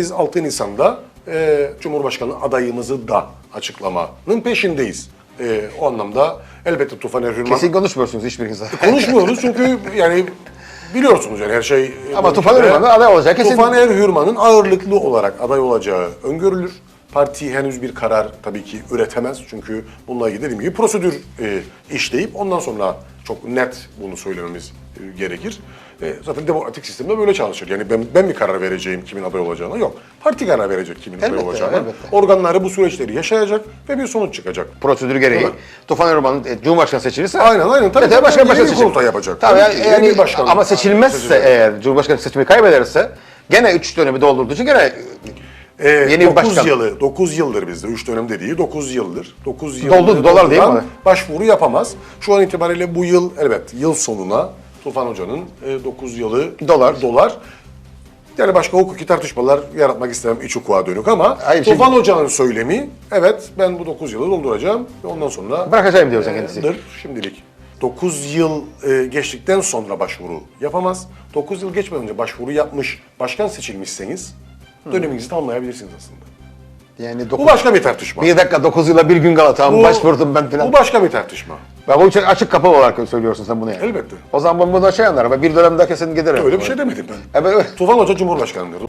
Biz 6 Nisan'da e, Cumhurbaşkanı adayımızı da açıklamanın peşindeyiz. E, o anlamda elbette Tufan Erhürman... Kesin konuşmuyorsunuz hiçbiriniz. Konuşmuyoruz çünkü yani biliyorsunuz yani her şey... Ama Tufan Erhürman da aday olacak kesin. Tufan Erhürman'ın ağırlıklı olarak aday olacağı öngörülür. Parti henüz bir karar tabii ki üretemez. Çünkü bununla ilgili dediğim gibi prosedür e, işleyip ondan sonra çok net bunu söylememiz e, gerekir. E, zaten demokratik sistemde böyle çalışır. Yani ben, ben mi karar vereceğim kimin aday olacağına? Yok. Parti karar verecek kimin Elbette, aday olacağına. elbette. Organları bu süreçleri yaşayacak ve bir sonuç çıkacak. Prosedür gereği. Tufan Erman'ın e, Cumhurbaşkanı seçilirse Aynen, aynen. Tabii, yeter, tabii. başka Yeni başka bir seçim. kurultay yapacak. Tabii, Tabii yani, yani bir başkan ama seçilmezse seçecek. eğer Cumhurbaşkanı seçimi kaybederse gene 3 dönemi doldurduğu için gene Ee, Yeni bir 9 başkan. yılı, 9 yıldır bizde. 3 dönem dediği 9 yıldır. 9 yıl Doldu, dolar değil mi? Başvuru yapamaz. Şu an itibariyle bu yıl evet yıl sonuna Tufan Hoca'nın 9 yılı Dolar. dolar. Yani başka hukuki tartışmalar yaratmak istemem iç hukuka dönük ama Hayır, Tufan şimdi- Hoca'nın söylemi evet ben bu 9 yılı dolduracağım ve ondan sonra bırakacağım diyorsun kendisi. dır şimdilik. 9 yıl e, geçtikten sonra başvuru yapamaz. 9 yıl geçmeden önce başvuru yapmış, başkan seçilmişseniz döneminizi tamamlayabilirsiniz aslında. Yani Bu dokuz, başka bir tartışma. bir dakika 9 yıla bir gün kala tamam Bu- başvurdum ben. Bu başka bir tartışma. Bak o için açık kapı olarak söylüyorsun sen bunu yani. Elbette. O zaman ben bunu şey anlarım. Ben bir dönemde kesin giderim. Öyle bir şey demedim ben. Evet, öyle. Tufan Hoca Cumhurbaşkanı'dır.